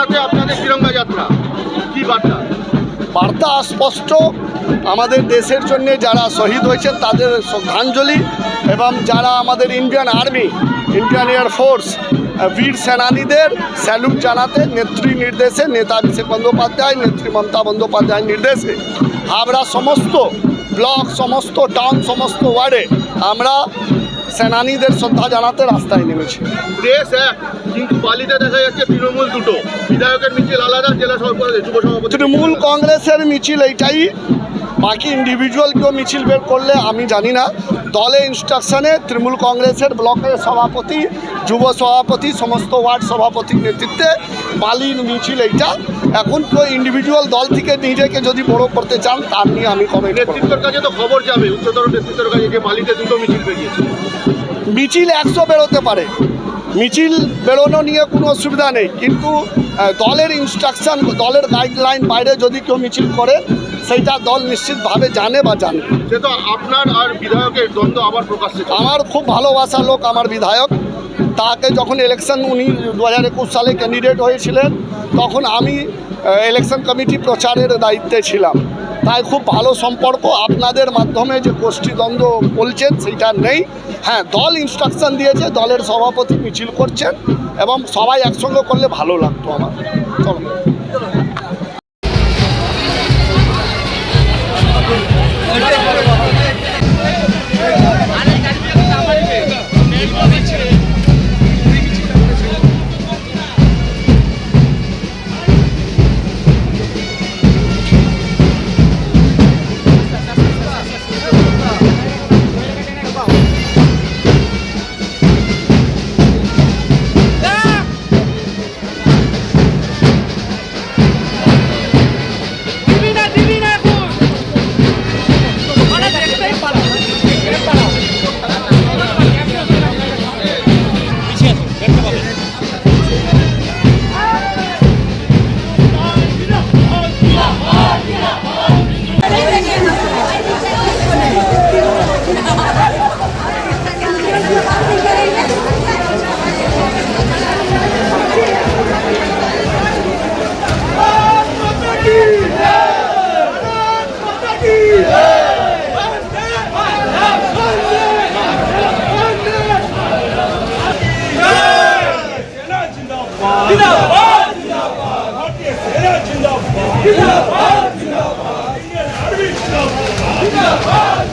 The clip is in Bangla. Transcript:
জানাতে আপনাদের তিরঙ্গা যাত্রা? কি বার্তা? বার্তা স্পষ্ট। আমাদের দেশের জন্য যারা শহীদ হয়েছেন, তাদের শ্রদ্ধাঞ্জলি এবং যারা আমাদের ইন্ডিয়ান আর্মি ইন্ডিয়ান এয়ারফোর্স বীর সেনানীদের স্যালুট জানাতে নেত্রী নির্দেশে নেতা অভিষেক বন্দ্যোপাধ্যায়, নেত্রী মমতা বন্দ্যোপাধ্যায়ের নির্দেশে আমরা সমস্ত, ব্লক সমস্ত টাউন সমস্ত ওয়ার্ডে আমরা সেনানীদের শ্রদ্ধা জানাতে রাস্তায় নেমেছে। দেশ এক কিন্তু বালিতে দেখা যাচ্ছে তৃণমূল দুটো। বিধায়কের মিছিল আলাদা জেলা সভাপতি তৃণমূল কংগ্রেসের মিছিল এইটাই। বাকি ইন্ডিভিজুয়াল কেউ মিছিল বের করলে আমি জানি না। দলে ইনস্ট্রাকশনে তৃণমূল কংগ্রেসের ব্লকের সভাপতি যুব সভাপতি সমস্ত ওয়ার্ড সভাপতির নেতৃত্বে বালির মিছিল এইটা। এখন কেউ ইন্ডিভিজুয়াল দল থেকে নিজেকে যদি বড় করতে চান তার নিয়ে আমি কমেন্ট করব। নেতৃত্বের কাছে তো খবর যাবে উচ্চতর নেতৃত্বের কাছে যে বালিতে দুটো মিছিল বেরিয়েছে। মিছিল একশো বেরোতে পারে। মিছিল বেরোনো নিয়ে কোনো অসুবিধা নেই। কিন্তু দলের ইনস্ট্রাকশন দলের গাইডলাইন বাইরে যদি কেউ মিছিল করে সেইটা দল নিশ্চিতভাবে জানে বা জানে। সে তো আপনার আর বিধায়কের দ্বন্দ্ব আবার প্রকাশ্যে চলে। আমার খুব ভালোবাসা লোক আমার বিধায়ক। তাকে যখন ইলেকশন উনি দু হাজার একুশ সালে ক্যান্ডিডেট হয়েছিলেন তখন আমি ইলেকশন কমিটি প্রচারের দায়িত্বে ছিলাম। তাই খুব ভালো সম্পর্ক। আপনাদের মাধ্যমে যে গোষ্ঠীদ্বন্দ্ব বলছেন সেটা নেই। হ্যাঁ দল ইনস্ট্রাকশন দিয়েছে, দলের সভাপতি মিছিল করছেন, এবং সবাই একসঙ্গে করলে ভালো লাগতো আমার। চলো। 진다바 진다바 진다바 진다바 진다바